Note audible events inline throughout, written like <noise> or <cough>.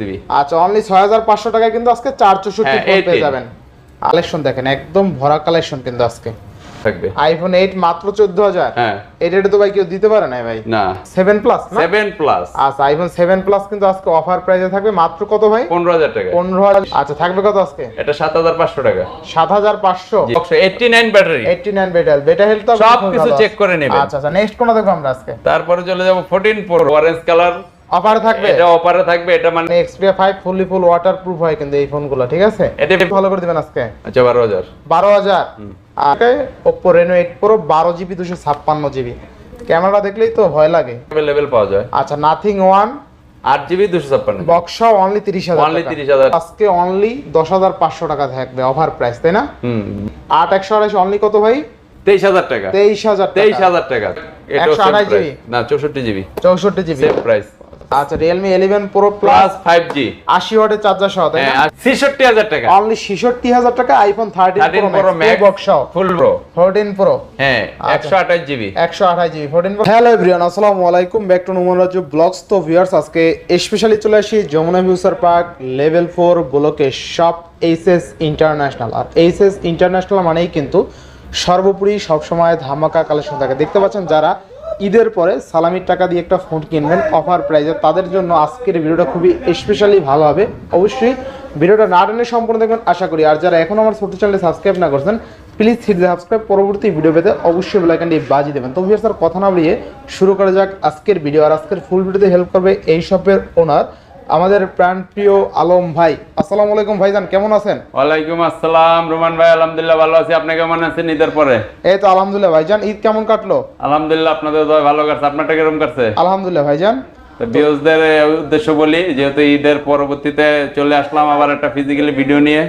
দিবি। আচ্ছা অনলি কিন্তু আজকে চৌষট্টি হ্যাঁ, ফোন পেয়ে যাবেন। কালেকশন দেখেন একদম ভরা কালেকশন কিন্তু আজকে। থাকবে। আইফোন মাত্র হ্যাঁ। তো ভাই কেউ দিতে পারে না ভাই? না। সেভেন প্লাস না? সেভেন প্লাস আচ্ছা আইফোন সেভেন প্লাস কিন্তু আজকে অফার প্রাইসে থাকবে মাত্র কত ভাই? পনেরো হাজার টাকা আচ্ছা থাকবে কত আজকে? এটা টাকা। ব্যাটারি বেটা হেলথ সব কিছু check করে নেবেন। আচ্ছা আচ্ছা নেক্সট কোনটা দেখব আমরা আজকে? তারপরে চলে যাব ফোরটিন প্রো অরেঞ্জ কালার অফারে থাকবে? এটা থাকবে এটা মানে Xperia five fully full waterproof হয় কিন্তু এই ফোনগুলো ঠিক আছে? এটা ভালো করে দিবেন আজকে? আচ্ছা বারো হাজার। বারো হাজার? ওপো রেনো এইট প্রো বারো জিবি দুশো ছাপ্পান্ন ক্যামেরা দেখলেই তো ভয় লাগে। অ্যাভেলেবেল পাওয়া যায়। আচ্ছা নাথিং ওয়ান আট জিবি দুশো ছাপ্পান্ন। বক্সা অনলি তিরিশ হাজার Only টাকা। 30,000 আজকে অনলি দশ হাজার পাঁচশো টাকা থাকবে অফার প্রাইস তাই না? হুম। আট একশো আড়াইশো অনলি কত ভাই? তেইশ হাজার টাকা। তেইশ হাজার তেইশ হাজার টাকা। এটা 128 GB? না চৌষট্টি জিবি চৌষট্টি জিবি প্রাইস আচ্ছা pro plus plus five G ওয়াটের চার্জার সহ তাই না? হ্যাঁ ছেষট্টি হাজার টাকা। অনলি ছেষট্টি হাজার টাকা pro pro max max full pro fourteen pro হ্যাঁ আচ্ছা। একশো আঠাশ জিবি। একশো আঠাশ হ্যালো এভরিওয়ান আসসালামু আলাইকুম ব্যাক টু নুমান ব্লগস তো ভিউয়ার্স আজকে স্পেশালি চলে আসি Jamuna future park level four ব্লকে শপ এইচএস ইন্টারন্যাশনাল আর এইচএস ইন্টারন্যাশনাল মানেই কিন্তু সর্বোপরি সবসময় ধামাকা কালেকশন থাকে। দেখতে পাচ্ছেন যারা ঈদের পরে সালামির টাকা দিয়ে একটা ফোন কিনবেন অফার প্রাইজে তাদের জন্য আজকের ভিডিওটা খুবই স্পেশালি ভালো হবে। অবশ্যই ভিডিওটা না টেনে সম্পূর্ণ দেখবেন, আশা করি। আর যারা এখন আমার ছোট চ্যানেলে সাবস্ক্রাইব না করছেন প্লিজ হিট সাবস্ক্রাইব পরবর্তী ভিডিও পেতে অবশ্যই বেলাইকানটি বাজিয়ে দেবেন। তো স্যার কথা না বলিয়ে শুরু করা যাক আজকের ভিডিও আর আজকের ফুল ভিডিওতে হেল্প করবে এই শপের ওনার আমাদের প্রাণপ্রিয় আলম ভাই। আসসালামু আলাইকুম ভাইজান কেমন আছেন? ওয়ালাইকুম আসসালাম রোমান ভাই আলহামদুলিল্লাহ ভালো আছি। আপনি কেমন আছেন ঈদের পরে? এই তো আলহামদুলিল্লাহ ভাইজান ঈদ কেমন কাটলো? আলহামদুলিল্লাহ আপনাদের দয় ভালো কাটছে। আপনারটা কীরকম কাটছে? আলহামদুলিল্লাহ ভাইজান। তো ভিউজদের উদ্দেশ্য বলি যেহেতু ঈদের পরবর্তীতে চলে আসলাম আবার একটা ফিজিক্যালি ভিডিও নিয়ে।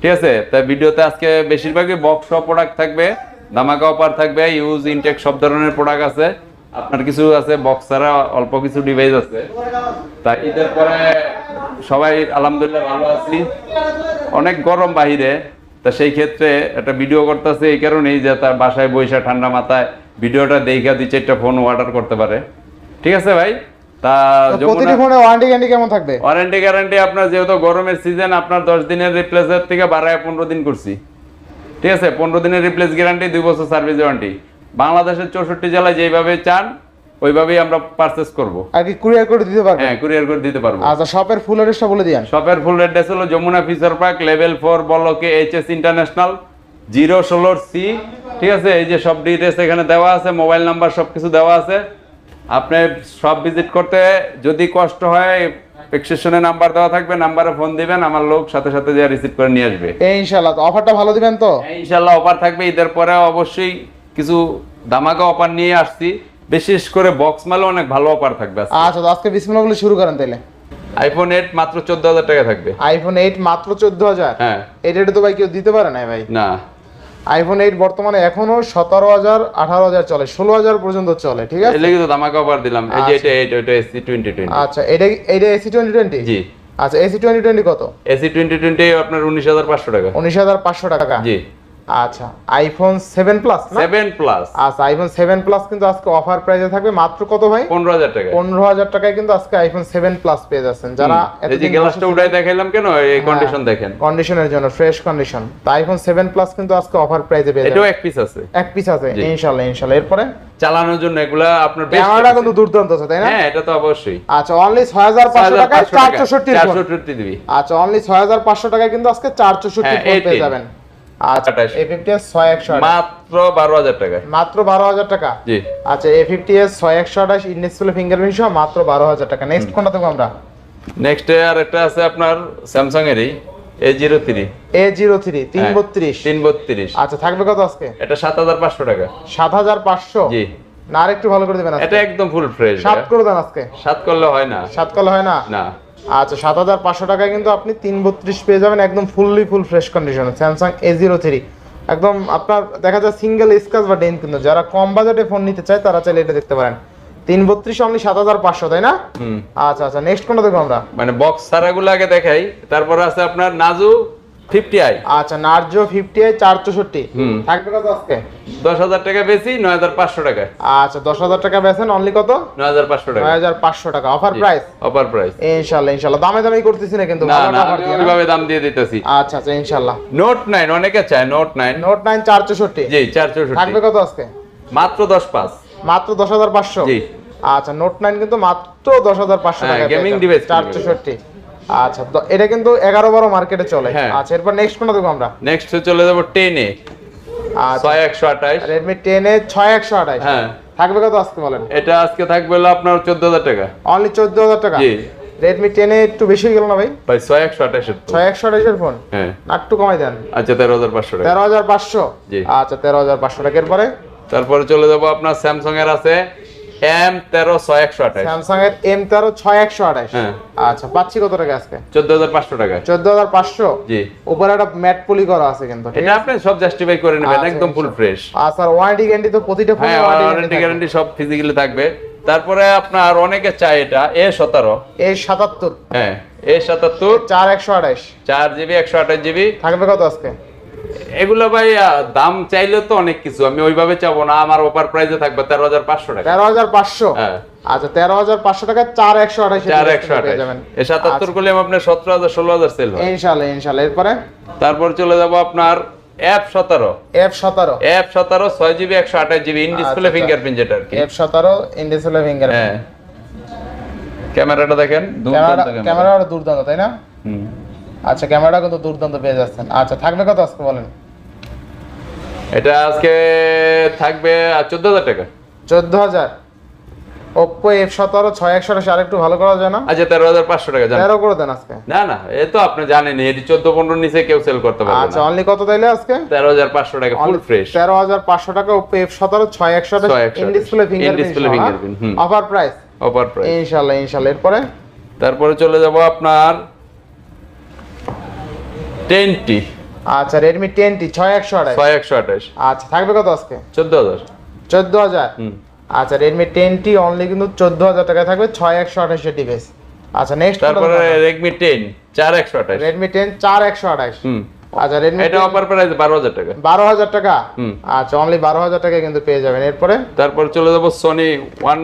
ঠিক আছে? তা ভিডিওতে আজকে বেশিরভাগই বক্স প্রোডাক্ট থাকবে ধামাকা অফার থাকবে ইউজ ইনটেক সব ধরনের প্রোডাক্ট আছে। আপনার কিছু আছে বক্স ছাড়া অল্প কিছু ডিভাইস আছে। তা ঈদের পরে সবাই আলহামদুলিল্লাহ ভালো আছি। অনেক গরম বাহিরে তা সেই ক্ষেত্রে একটা ভিডিও করতেছে এই কারণেই যে তার বাসায় বৈশা ঠান্ডা মাথায় ভিডিওটা দেখা দুই চারটা ফোন অর্ডার করতে পারে। ঠিক আছে ভাই? তা প্রতিটি ফোনে ওয়ারেন্টি গ্যারান্টি কেমন থাকবে? ওয়ারেন্টি গ্যারান্টি আপনার যেহেতু গরমের সিজন আপনার দশ দিনের রিপ্লেসের থেকে বাড়ায় দিন করছি। ঠিক আছে? পনেরো দিনের রিপ্লেস গ্যারান্টি দুই বছর সার্ভিস ওয়ারেন্টি বাংলাদেশের চৌষট্টি জেলায় যেভাবে চান ওইভাবেই আমরা পারচেস করব। আর কি কুরিয়ার করে দিতে পারবেন? হ্যাঁ কুরিয়ার করে দিতে পারব। আচ্ছা শপের ফুল অ্যাড্রেসটা বলে দিয়েন। শপের ফুল অ্যাড্রেস হলো Jamuna future park level four বলকে এইচ এস ইন্টারন্যাশনাল জিরো ষোলোর সি ঠিক আছে? এই যে সব ডিটেলস এখানে দেওয়া আছে মোবাইল নাম্বার সব কিছু দেওয়া আছে। আপনি সব ভিজিট করতে যদি কষ্ট হয় প্রেসক্রিপশনে নাম্বার দেওয়া থাকবে নাম্বারে ফোন দিবেন আমার লোক সাথে সাথে যা রিসিভ করে নিয়ে আসবে। ইনশাআল্লাহ অফারটা ভালো দিবেন তো? হ্যাঁ, ইনশাল্লাহ অফার থাকবে। ঈদের পরে অবশ্যই কিছু দামাকা অফার নিয়ে আসছি। বিশেষ করে বক্স মালে অনেক ভালো অফার থাকবে আচ্ছা তো আজকে বিসমিল্লাহ বলে শুরু করেন তাইলে। আইফোন এইট মাত্র চোদ্দ হাজার টাকা থাকবে। আইফোন এইট মাত্র চোদ্দ হাজার হ্যাঁ। এই রেটে তো ভাই কেউ দিতে পারে না ভাই? না। আইফোন এইট বর্তমানে এখনও সতেরো হাজার আঠারো হাজার চলে ষোলো হাজার পর্যন্ত চলে ঠিক আছে? এর তো দামাকা অফার দিলাম। এই যে এটা এইট ওইটা এসি টোয়েন্টি টোয়েন্টি আচ্ছা এটা এটা এসি টোয়েন্টি টোয়েন্টি জি। আচ্ছা এসি টোয়েন্টি টোয়েন্টি কত? এসি টোয়েন্টি টোয়েন্টি আপনার উনিশ হাজার পাঁচশো টাকা। উনিশ হাজার পাঁচশো টাকা। জি। আচ্ছা iPhone seven plus seven plus আচ্ছা আইফোন সেভেন প্লাস কিন্তু আজকে অফার প্রাইসে থাকবে মাত্র কত ভাই? পনেরো হাজার টাকা পনেরো হাজার টাকায় কিন্তু আজকে আইফোন সেভেন প্লাস পেয়ে যাচ্ছেন। যারা এই যে গ্লাসটা উঠাই দেখাইলাম কেন? এই কন্ডিশন দেখেন। কন্ডিশনের জন্য ফ্রেশ কন্ডিশন তো আইফোন সেভেন প্লাস কিন্তু আজকে অফার প্রাইসে পেয়ে এটাও এক পিস আছে। এক পিস আছে জি। ইনশাল্লাহ ইনশাল্লাহ। এরপরে? চালানোর জন্য এগুলা আপনার ক্যামেরাটা কিন্তু দুর্দান্ত আছে তাই না? হ্যাঁ এটা তো অবশ্যই। আচ্ছা অনলি ছয় হাজার পাঁচশো টাকায় চার চৌষট্টি চারশো চৌষট্টি দিবি। আচ্ছা অনলি ছয় হাজার পাঁচশো টাকায় কিন্তু আজকে চার চৌষট্টি হ্যাঁ, পেয়ে যাবেন। আচ্ছা এ ফিফটি এস ছয় একশো মাত্র বারো হাজার টাকা মাত্র বারো হাজার টাকা? জি। আচ্ছা এ ফিফটি এস ছয় একশো আঠাশ ইন্ডেক্সগুলো ফিঙ্গারপ্রিন্ট সহ মাত্র বারো হাজার টাকা। নেক্সট কোনটা দেবো আমরা? নেক্সট আর একটা আছে আপনার স্যামসাং এরই A zero three A zero three তিন বত্রিশ তিন বত্রিশ আচ্ছা থাকবে কত আজকে? এটা সাত হাজার পাঁচশো টাকা। সাত হাজার পাঁচশো? জি। না আর একটু ভালো করে দেবেন এটা একদম ফুল ফ্রেশ সাত করে দেন আজকে। সাত করলে হয় না। সাত কলে হয় না? না। আচ্ছা সাত হাজার পাঁচশো টাকায় কিন্তু আপনি তিন বত্রিশ পেয়ে যাবেন একদম ফুললি ফুল ফ্রেশ কন্ডিশনে স্যামসাং এ জিরো থ্রি একদম আপনার দেখা যায় সিঙ্গেল স্কাচ বা ডেন কিন্তু যারা কম বাজেটে ফোন নিতে চায় তারা চাইলে এটা দেখতে পারেন। তিন বত্রিশ অনলি সাত হাজার পাঁচশো তাই না? আচ্ছা আচ্ছা নেক্সট কোনটা দেখব আমরা? মানে বক্স সারাগুলো আগে দেখাই তারপর আছে আপনার নাজু ফিফটি আই। আচ্ছা নার্জো ফিফটি আই চার চৌষট্টি হুম। থাকবে কত আজকে? দশ হাজার টাকা বেশি নয় হাজার পাঁচশো টাকা। আচ্ছা দশ হাজার টাকা বেছেন অনলি কত? নয় হাজার পাঁচশো টাকা। নয় হাজার পাঁচশো টাকা। অফার প্রাইস অপার প্রাইস ইনশাল্লাহ ইনশাল্লাহ। দামে দামি করতেছি না কিন্তু ভালো না দিয়ে। না? দাম দিয়ে দিতেছি। আচ্ছা আচ্ছা ইনশাল্লাহ। নোট নাইন অনেকে চায় নোট নাইন নোট নাইন চার চৌষট্টি জি চার চৌষট্টি থাকবে কত আজকে? মাত্র দশ পাঁচ। মাত্র দশ হাজার পাঁচশো? জি। আচ্ছা নোট নাইন কিন্তু মাত্র দশ হাজার পাঁচশো হ্যাঁ, টাকা gaming device চার কিনবে। চৌষট্টি আচ্ছা তো এটা কিন্তু এগারো বারো মার্কেটে চলে। হ্যাঁ। আচ্ছা এরপর নেক্সট কোনটা আমরা? নেক্সট চলে যাব টেনে আচ্ছা। ছয় একশো আঠাইশ রেডমি টেন এ ছয় একশো আঠাশ। হ্যাঁ। থাকবে কত আজকে বলেন? এটা আজকে থাকবে হলো আপনার চোদ্দ হাজার টাকা। অনলি চোদ্দ হাজার টাকা? জি। রেডমি টেন একটু বেশি হয়ে গেল না ভাই? ভাই ছয় একশো আঠাশের তো। ছয় একশো আঠাশের ফোন হ্যাঁ। একটু কমাই দেন। আচ্ছা তেরো হাজার পাঁচশো টাকা। তেরো হাজার পাঁচশো? জি। আচ্ছা তেরো হাজার পাঁচশো টাকার পরে তারপরে চলে যাব আপনার স্যামসাং এর আছে এম তেরো ছয় একশো আঠাশ। স্যামসাং এর এম তেরো ছয় একশো আঠাশ। হ্যাঁ। আচ্ছা পাচ্ছি কত টাকা আজকে? চোদ্দ হাজার পাঁচশো টাকা। চোদ্দ হাজার পাঁচশো? জি। উপরে একটা ম্যাট পলি করা আছে কিন্তু এটা আপনি সব জাস্টিফাই করে নেবেন আচ্ছা, একদম ফুল ফ্রেশ আর স্যার ওয়ারেন্টি গ্যারান্টি তো প্রতিটা ফোনে ওয়ারেন্টি গ্যারান্টি সব ফিজিক্যালি থাকবে। তারপরে আপনার অনেকে চায় এটা এ সতেরো। এই সাতাত্তর। হ্যাঁ এ সাতাত্তর। চার একশো আঠাশ। চার জিবি একশো আঠাশ জিবি। থাকবে কত আজকে? এগুলো ভাই দাম চাইলে তো অনেক কিছু। আমি ওইভাবে চাবো না। আমার ওপার প্রাইসে থাকবে তেরো হাজার পাঁচশো টাকা। তেরো হাজার পাঁচশো? হ্যাঁ। আচ্ছা তেরো হাজার পাঁচশো টাকা চার একশো আঠাশ চার একশো আঠাশ। সাতাত্তর করলে আপনার সতেরো হাজার ষোলো হাজার সেল ইনশাল্লাহ ইনশাল্লাহ। এরপরে? তারপর চলে যাব আপনার এফ সতেরো। এফ সতেরো। এফ সতেরো ছয় জিবি একশো আঠাশ জিবি ইন ডিসপ্লে আচ্ছা। ফিঙ্গারপ্রিন্ট যেটা আর কি। এফ সতেরো ইন্ডিসপ্লে ফিঙ্গার হ্যাঁ। ক্যামেরাটা দেখেন ক্যামেরা দুর্দান্ত ক্যামেরা ক্যামেরা। দুর্দান্ত তাই না? হুম। আচ্ছা ক্যামেরাটা কিন্তু দুর্দান্ত পেয়ে যাচ্ছেন। আচ্ছা থাকবে কত আজকে বলেন? এটা আজকে থাকবে চোদ্দ হাজার টাকা। চোদ্দ হাজার ওপ্পো এফ সতেরো ছয় একশো আঠাশ আরেকটু ভালো করা যায় না? আচ্ছা তেরো হাজার পাঁচশো টাকা তেরো করে দেন আজকে। না না এ তো আপনি এটি চোদ্দ পনেরো নিচে কেউ সেল করতে পারবে আচ্ছা অনলি কত তাইলে আজকে? তেরো হাজার পাঁচশো টাকা ফুল ফ্রেশ তেরো হাজার পাঁচশো টাকা ওপ্পো এফ সতেরো ছয় একশো 6128 in display fingerprint, offer price offer price ইনশাল্লাহ ইনশাল্লাহ। এরপরে? তারপরে চলে যাব আপনার টেনটি। আচ্ছা রেডমি টেন টি ছয় একশো আঠাশ। ছয় একশো আঠাশ। আচ্ছা থাকবে কত আজকে? চোদ্দ হাজার। চোদ্দ হাজার? আচ্ছা রেডমি টেন টি অনলি কিন্তু চোদ্দ হাজার টাকায় থাকবে ছয় একশো আঠাশের ডিভাইস আচ্ছা নেক্সট তারপরে রেডমি টেন চার একশো আঠাশ। রেডমি টেন চার একশো আঠাশ। আচ্ছা রেডমি এটা অফার প্রাইস বারো হাজার টাকা। বারো হাজার টাকা? হুম। আচ্ছা অনলি বারো হাজার টাকা কিন্তু পেয়ে যাবেন। এরপরে? তারপর চলে যাব Sony one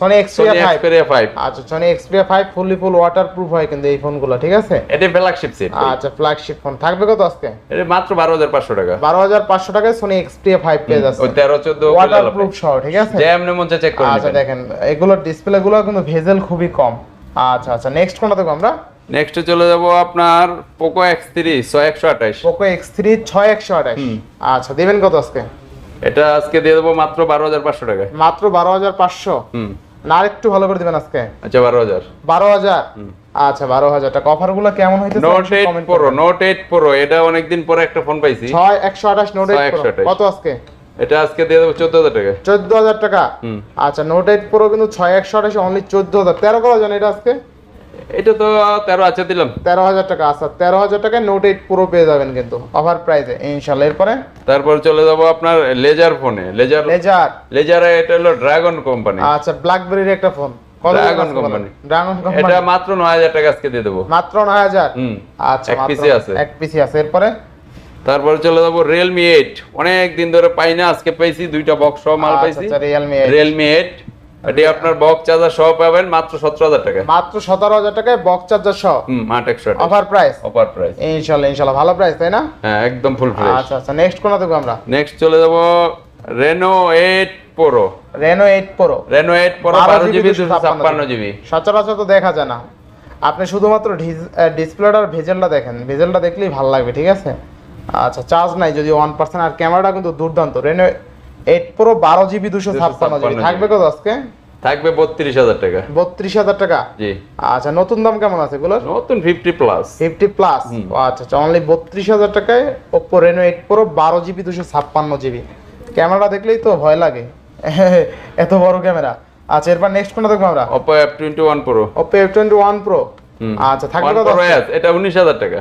Sony Xperia Sony five Xperia five আচ্ছা Sony Xperia five fully full waterproof হয় কিন্তু এই ফোনগুলো ঠিক আছে? এটা ফ্ল্যাগশিপ সেট আচ্ছা ফ্ল্যাগশিপ ফোন থাকবে কত আজকে? এটা মাত্র বারো হাজার পাঁচশো টাকা। বারো হাজার পাঁচশো টাকায় সোনি এক্সপিরিয়া ফাইভ পেয়ে যাচ্ছে। ওই তেরো চোদ্দ ওয়াটার সহ ঠিক আছে? চেক করে আচ্ছা দেখেন এগুলোর ডিসপ্লে গুলো কিন্তু ভেজেল খুবই কম। আচ্ছা আচ্ছা নেক্সট কোনটা দেখো আমরা? নেক্সট চলে যাব আপনার পোকো এক্স থ্রি ছয় একশো আঠাশ। পোকো এক্স থ্রি ছয় একশো আঠাশ। আচ্ছা দেবেন কত আজকে? এটা আজকে দিয়ে দেবো মাত্র বারো হাজার পাঁচশো টাকা মাত্র বারো হাজার পাঁচশো। হুম। না একটু ভালো করে দিবেন আজকে। আচ্ছা বারো হাজার। আচ্ছা বারো হাজার। টাকা অফারগুলো কেমন হইতেছে? Note eight pro note eight pro এটা অনেকদিন পরে একটা ফোন পাইছি। ছয় একশো আঠাশ নোট ছয় এইট একশো আঠাশ। কত আজকে? এটা আজকে দিয়ে দেবো চোদ্দ হাজার টাকা। চোদ্দ হাজার টাকা? আচ্ছা নোট এইট প্রো কিন্তু ছয় একশো আঠাশ অনলি চোদ্দ হাজার। তেরো করা জানেন এটা আজকে? এটা তো তেরো আছে দিলাম। তেরো হাজার টাকা আচ্ছা তেরো হাজার টাকায় নোট এইট প্রো পেয়ে যাবেন কিন্তু অফার প্রাইসে ইনশাল্লাহ। এরপরে? তারপর চলে যাব আপনার লেজার ফোনে লেজার লেজার লেজার এটা হলো ড্রাগন কোম্পানি আচ্ছা ব্ল্যাকবেরির একটা ফোন Dragon company। ড্রাগন এটা কোম্পানি মাত্র নয় হাজার টাকা আজকে দিয়ে দেবো। মাত্র নয় হাজার? হুম আচ্ছা এক পিসি আছে। এক পিসি আছে। এরপরে? তারপর চলে যাব রিয়েলমি এইট অনেক দিন ধরে পাই না আজকে পাইছি দুইটা বক্স মাল পাইছি। আচ্ছা রিয়েলমি রিয়েলমি এইট এটি আপনার বক্স চার্জার সহ পাবেন মাত্র সতেরো হাজার টাকা। মাত্র সতেরো হাজার টাকায় বক্স চার্জার সহ? হুম আট একশো অফার প্রাইস অফার প্রাইস ইনশাল্লাহ ইনশাল্লাহ ভালো প্রাইস তাই না? হ্যাঁ একদম ফুল ফ্রেশ আচ্ছা আচ্ছা নেক্সট কোন দেবো আমরা? নেক্সট চলে যাব Reno eight pro Reno eight pro Reno eight pro 12 বারো জিবি দুশো ছাপ্পান্ন জিবি সচরাচর তো দেখা যায় না। আপনি শুধুমাত্র ডিসপ্লেটার ভেজেলটা দেখেন। ভেজেলটা দেখলেই ভালো লাগবে ঠিক আছে? আচ্ছা চার্জ নাই যদি ওয়ান পার্সেন্ট আর ক্যামেরাটা কিন্তু দুর্দান্ত। রেনো এইট প্রো বারো জিবি দুশো ছাপ্পান্ন জিবি। থাকবে কত আজকে? থাকবে বত্রিশ হাজার টাকা। বত্রিশ হাজার টাকা? জি। আচ্ছা নতুন দাম কেমন আছে এগুলোর? নতুন ফিফটি প্লাস ফিফটি প্লাস আচ্ছা আচ্ছা অনলি বত্রিশ হাজার টাকায় ওপো রেনো এইট প্রো বারো জিবি দুশো ছাপ্পান্ন জিবি। ক্যামেরা দেখলেই তো ভয় লাগে। <laughs> এত বড় ক্যামেরা। আচ্ছা এরপর নেক্সট কোনটা দেখব আমরা? Oppo F twenty one pro Oppo F twenty one pro আচ্ছা থাকবে কত? এটা উনিশ হাজার টাকা।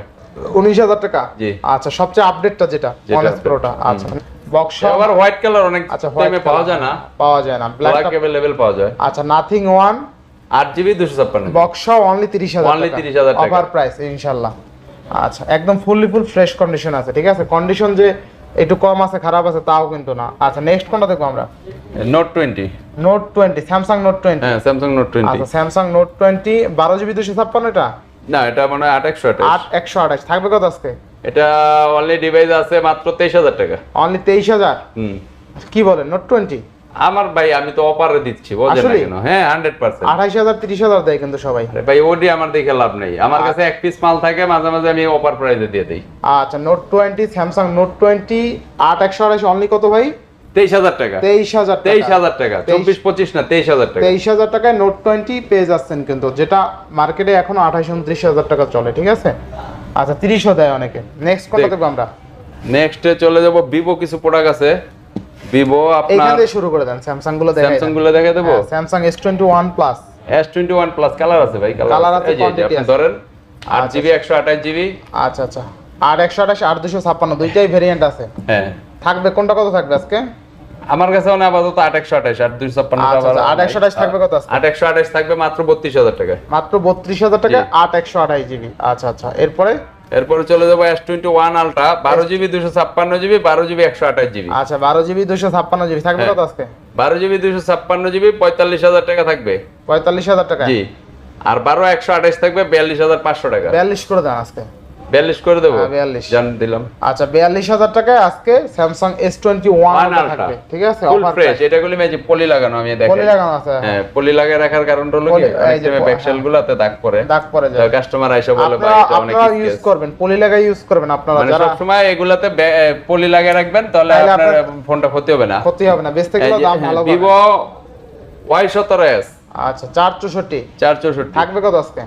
উনিশ হাজার টাকা? জি। আচ্ছা সবচেয়ে আপডেটটা যেটা যেটা ওয়ান প্রোটা আচ্ছা। বক্স আবার হোয়াইট কালার অনেক আচ্ছা টাইমে পাওয়া যায় না। পাওয়া যায় না। ব্ল্যাক অ্যাভেলেবেল পাওয়া যায়। আচ্ছা নাথিং ওয়ান আট জিবি দুশো ছাপ্পান্ন বক্স অনলি তিরিশ হাজার Only 30,000 টাকা। অফার প্রাইস ইনশাল্লাহ। আচ্ছা একদম ফুললি ফুল ফ্রেশ কন্ডিশন আছে ঠিক আছে? কন্ডিশন যে একটু কম আছে খারাপ আছে তাও কিন্তু না। আচ্ছা নেক্সট কোনটা দেখব আমরা? Note twenty note twenty Samsung note twenty হ্যাঁ স্যামসাং নোট টোয়েন্টি আচ্ছা স্যামসাং নোট টোয়েন্টি বারো জিবি দুশো ছাপ্পান্ন এটা? না এটা মনে আট একশো আট একশো আঠাশ। থাকবে কত আজকে? এটা অনলি ডিভাইস আছে মাত্র তেইশ হাজার টাকা। অনলি তেইশ হাজার? হুম। কি বলেন নোট টোয়েন্টি আমার ভাই আমি তো অপারে দিচ্ছি বোঝেন না কেন? হ্যাঁ হান্ড্রেড পার্সেন্ট আঠাইশ হাজার তিরিশ হাজার দেয় কিন্তু সবাই। ভাই ওডি আমার দেখে লাভ নেই। আমার কাছে এক পিস মাল থাকে মাঝে মাঝে আমি অপার প্রাইজে দিয়ে দিই। আচ্ছা note twenty Samsung note twenty আট একশো আঠাশ অনলি কত ভাই? তেইশ হাজার টাকা। তেইশ হাজার তেইশ হাজার টাকা চব্বিশ পঁচিশ না তেইশ হাজার টাকা। তেইশ হাজার টাকায় নোট টোয়েন্টি পেয়ে যাচ্ছেন কিন্তু যেটা মার্কেটে এখন আঠাশ উনত্রিশ হাজার টাকা চলে ঠিক আছে? আচ্ছা তিরিশও দেয় অনেকে। নেক্সট দেখ। দেখব আমরা? নেক্সটে চলে যাব ভিভো কিছু প্রোডাক্ট আছে। ভিভো আপনার থেকে শুরু করে দেন স্যামসাংগুলো দেখেন স্যামসাংগুলো দেখে দেবো? Samsung S twenty one plus S twenty one plus colour আছে ভাই Colour কালার আছে, আপনি আছে। ধরেন আট আচ্ছা, জিবি একশো আঠাশ জিবি আচ্ছা আচ্ছা। আর একশো আঠাশ আট দুশো ছাপ্পান্ন দুইটাই ভেরিয়েন্ট আছে। হ্যাঁ। থাকবে কোনটা কত থাকবে আজকে? আমার কাছে মনে আপাতত আট একশো আঠাশ আট দুইশো ছাপ্পান্ন আচ্ছা, আচ্ছা, আট একশো আঠাশ থাকবে কত আট একশো আঠাশ থাকবে মাত্র বত্রিশ হাজার টাকা। মাত্র বত্রিশ হাজার টাকা আট একশো আঠাশ জিবি। আচ্ছা আচ্ছা এরপরে? এরপরে চলে যাব এস টোয়েন্টি ওয়ান আলট্রা বারো জিবি দুশো ছাপ্পান্ন জিবি বারো জিবি একশো আঠাশ জিবি। আচ্ছা বারো জিবি দুশো ছাপ্পান্ন জিবি। থাকবে হ্যাঁ। কত আজকে? বারো জিবি দুশো ছাপ্পান্ন জিবি পঁয়তাল্লিশ হাজার টাকা থাকবে। পঁয়তাল্লিশ হাজার টাকা? জি। আর বারো একশো আঠাশ থাকবে বিয়াল্লিশ হাজার পাঁচশো টাকা। বিয়াল্লিশ করে দেন আজকে। বিয়াল্লিশ করে দেবো। হ্যাঁ, 42 জান দিলাম। আচ্ছা বিয়াল্লিশ হাজার টাকায় আজকে ওয়ান আলট্রা থাকবে ঠিক আছে? ফুল ফ্রেশ এটা গুলি ম্যাজিক পলি লাগানো আমি পলি লাগানো আছে হ্যাঁ। পলি লাগিয়ে রাখার কারণ হলো কি অনেক যে সময় প- ব্যাকসেল গুলাতে দাগ পড়ে। দাগ পরে যায়। কাস্টমার আইসা বলে ভাই এটা অনেক আপনারা ইউজ করবেন পলি লাগাই ইউজ করবেন আপনারা মানে যারা সবসময় এগুলাতে বে- পলি লাগিয়ে রাখবেন তাহলে আপনার ফোনটা ক্ষতি হবে না। ক্ষতি হবে না। বেচতে গেলে দাম ভালো। ভিভো ওয়াই সতেরো এস আচ্ছা চার চৌষট্টি চার চৌষট্টি থাকবে কত আজকে?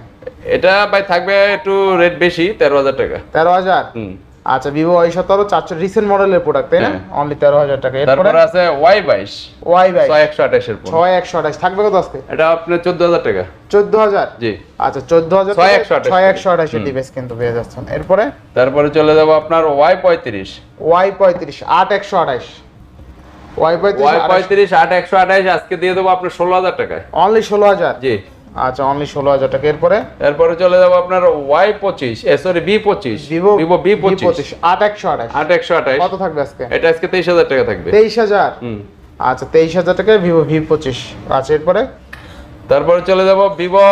এটা ভাই থাকবে একটু রেট বেশি তেরো হাজার টাকা। তেরো হাজার? আচ্ছা ভিভো ওয়াই সতেরো চারশো রিসেন্ট মডেলের প্রোডাক্ট তাই না? হ্যাঁ। অনলি তেরো হাজার টাকা। এরপরে? তারপরে আছে ওয়াই বাইশ। ওয়াই বাই ছয় একশো আঠাশের ছয় একশো আঠাশ। থাকবে কত আজকে? এটা আপনার চোদ্দ হাজার টাকা। চোদ্দ হাজার? জি। আচ্ছা চোদ্দ হাজার ছয় একশো আঠাশ ছয় একশো আঠাশের ডিভাইস কিন্তু পেয়ে যাচ্ছেন। এরপরে? তারপরে চলে যাব আপনার ওয়াই পঁয়ত্রিশ। ওয়াই পঁয়ত্রিশ আট একশো আঠাশ। ওয়াই পঁয়ত্রিশ আট একশো আঠাশ আজকে দিয়ে দেবো আপনার ষোলো হাজার টাকায়। অনলি ষোলো হাজার? জি। আচ্ছা অনলি ষোলো হাজার টাকা। এরপরে? এরপরে চলে যাব আপনার ওয়াই পঁচিশ সরি বি পঁচিশ ভিভো ভিভো বি পঁচিশ। আট একশো আঠাশ। আট একশো আঠাশ। কত থাকবে আজকে? এটা আজকে তেইশ হাজার টাকা থাকবে। তেইশ হাজার? আচ্ছা তেইশ হাজার টাকায় ভিভো ভি পঁচিশ। আচ্ছা এরপরে? তারপরে চলে যাব ভিভো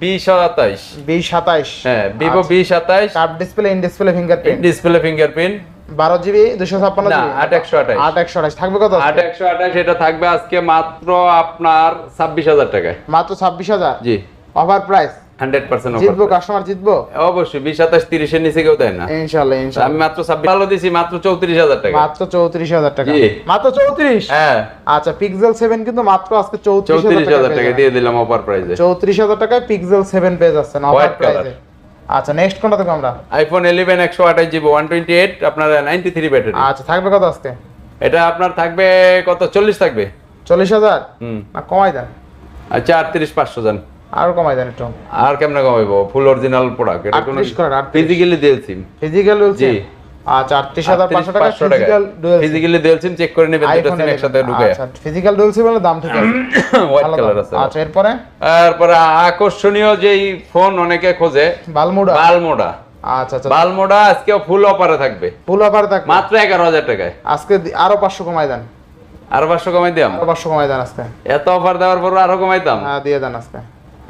বি সাতাইশ। বি সাতাইশ। হ্যাঁ ভিভো বি সাতাইশ। Curve display in display fingerprint. Display fingerprint. বারো জিবি দুশো ছাপ্পান্ন না জিবি? আট একশো আঠাশ। আট একশো আঠাশ। থাকবে কত আট একশো আঠাশ এটা থাকবে আজকে মাত্র আপনার ছাব্বিশ হাজার টাকায়। মাত্র ছাব্বিশ হাজার? জি। অফার প্রাইস জিতবো কাস্টমার জিতবো? অবশ্যই বিশ সাতাশ তিরিশের নিচে কেউ দেয় না। ইনশাল্লাহ ইনশাল্লাহ আমি মাত্র ছাব্বিশ ভালো দিছি মাত্র চৌত্রিশ হাজার টাকা। মাত্র চৌত্রিশ হাজার টাকা। মাত্র চৌত্রিশ? হ্যাঁ। আচ্ছা পিক্সেল সেভেন কিন্তু মাত্র আজকে চৌত্রিশ হাজার টাকা দিয়ে দিলাম অফার প্রাইজে চৌত্রিশ হাজার টাকায় পিক্সেল সেভেন পেয়ে যাচ্ছেন অফার প্রাইসে আচ্ছা নেক্সট কোনটা দেখব আমরা? আইফোন ইলেভেন একশো আঠাশ জিবি ওয়ান টোয়েন্টি এইট আপনার নাইনটি থ্রি ব্যাটারি আচ্ছা থাকবে কত আজকে? এটা আপনার থাকবে কত? চল্লিশ থাকবে। চল্লিশ হাজার? হুম। না কমাই দেন। আচ্ছা আটত্রিশ পাঁচশো জান আর কমাই দেন একটু। আর কেমনে কমাইবো? ফুল অরিজিনাল প্রোডাক্ট এটা কোনো 38 দিয়েছি 38 ফিজিক্যালি সিম ফিজিক্যাল জি। আচ্ছা আটত্রিশ হাজার পাঁচশো টাকা physical dual physically dual SIM check করে নেবেন দুটো সিম একসাথে ঢুকে। আচ্ছা ফিজিক্যাল ডুয়েল সিম দাম ঠিক আছে? <clears throat> হোয়াইট কালার আছে। আচ্ছা এরপরে? তারপরে আকর্ষণীয় যেই ফোন অনেকে খোঁজে বালমুডা। বালমোডা। আচ্ছা আচ্ছা। বালমোডা আজকে ফুল অফারে থাকবে। ফুল অফার মাত্র এগারো হাজার টাকায়। আজকে আরও পাঁচশো কমাই দেন। আর পাঁচশো কমাই দিলাম? আরও পাঁচশো কমাই দেন আজকে। এত অফার দেওয়ার পর আরও কমাইতাম? হ্যাঁ দিয়ে দেন আজকে।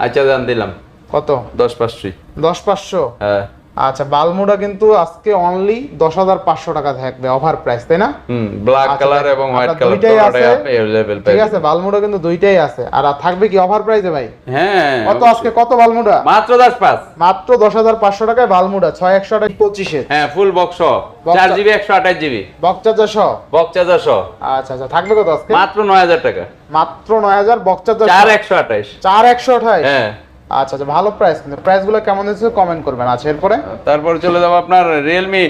আচ্ছা দিলাম। কত? দশ পাঁচশি। দশ পাঁচশো? হ্যাঁ। আচ্ছা বালমুডা কিন্তু আজকে অনলি দশ হাজার পাঁচশো টাকা থাকবে অফার প্রাইস তাই না? ব্ল্যাক আচ্ছা, কালার এবং হোয়াইট কালার দুইটাই আছে। ঠিক আছে বালমুডা কিন্তু দুইটাই আছে। আর থাকবে কি অফার প্রাইসে ভাই? হ্যাঁ কত আজকে কত বালমুডা? মাত্র দশ পাঁচ। মাত্র দশ হাজার পাঁচশো টাকায় বালমুডা ছয় একশো আঠাশ পঁচিশে। হ্যাঁ ফুল বক্স চার জিবি একশো আঠাশ জিবি বকচার্জার সহ বক্স চার্জার সহ আচ্ছা আচ্ছা থাকবে কত আজকে? মাত্র নয় হাজার টাকা। মাত্র নয় হাজার বকচার্জার চার একশো আঠাশ। চার একশো আঠাশ? হ্যাঁ। আচ্ছা আচ্ছা ভালো প্রাইস কিন্তু। প্রাইসগুলো কেমন দিচ্ছে কমেন্ট করবেন। আচ্ছা এরপরে? তারপরে চলে যাব আপনার Realme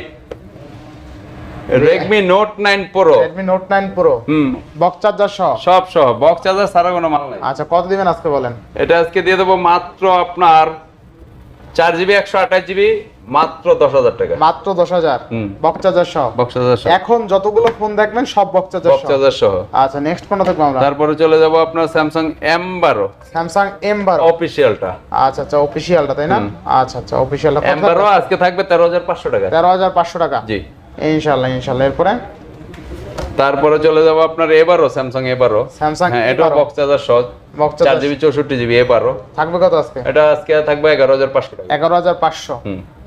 Redmi note nine pro Redmi note nine pro হুম। বকচার্জার সহ? সব সহ। বক্স চার্জার ছাড়া কোনো মাল নাই। আচ্ছা কত দিবেন আজকে বলেন? এটা আজকে দিয়ে দেবো মাত্র আপনার চার জিবি একশো আঠাশ জিবি মাত্র দশ হাজার টাকা। মাত্র দশ হাজার? হুম। বক্স চার্জার সহ? বক্স হাজার সহ। এখন যতগুলো ফোন দেখবেন সব বক্স চার্জার বক্স সহ। আচ্ছা নেক্সট কোনটা দেখব আমরা। তারপরে চলে যাব আপনার স্যামসাং এম বারো। স্যামসাং এম বারো। অফিসিয়ালটা আচ্ছা আচ্ছা অফিসিয়ালটা তাই না? আচ্ছা আচ্ছা অফিসিয়ালটা এম বারো আজকে থাকবে তেরো হাজার পাঁচশো টাকা। তেরো হাজার পাঁচশো টাকা? জি। ইনশাল্লাহ ইনশাল্লাহ। এরপরে? তারপরে চলে যাব আপনার এবারও স্যামসাং এবারও স্যামসাং হ্যাঁ বক্স চার্জার সহ। চার জিবি চৌষট্টি জিবি এবারও থাকবে কত আজকে? এটা আজকে থাকবে এগারো হাজার পাঁচশো টাকা। এগারো হাজার পাঁচশো।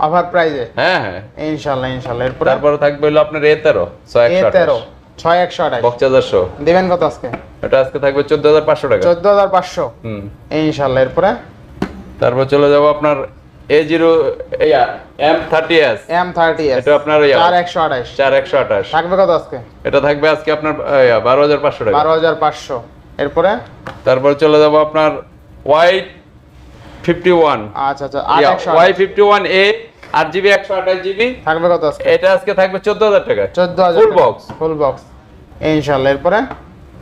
অফার প্রাইজে হ্যাঁ হ্যাঁ। ইনশাল্লাহ ইনশাল্লাহ এরপরে? তারপরে থাকবে হলো আপনার এ তেরো ছয় একশো তেরো ছয় একশো আঠাশ। বক্স চার্জার সহ। দিবেন কত আজকে? এটা আজকে থাকবে চোদ্দ হাজার পাঁচশো টাকা। চোদ্দ হাজার পাঁচশো। হুম। ইনশাল্লাহ এরপরে? তারপর চলে যাব আপনার A zero M thirty S M thirty S এটা আপনার চার একশো আঠাশ। চার একশো আঠাশ। থাকবে কত আজকে? এটা থাকবে আজকে আপনার বারো হাজার পাঁচশো টাকা। বারো হাজার পাঁচশো। এরপরে? তারপর চলে যাব আপনার ওয়াই ফিফটি ওয়ান আচ্ছা আচ্ছা ওয়াই ফিফটি ওয়ান এ আট জিবি একশো আঠাশ জিবি। থাকবে কত আজকে? এটা আজকে থাকবে চোদ্দ হাজার টাকা। চোদ্দ হাজার ফুল বক্স ফুল বক্স ইনশাল্লাহ এরপরে?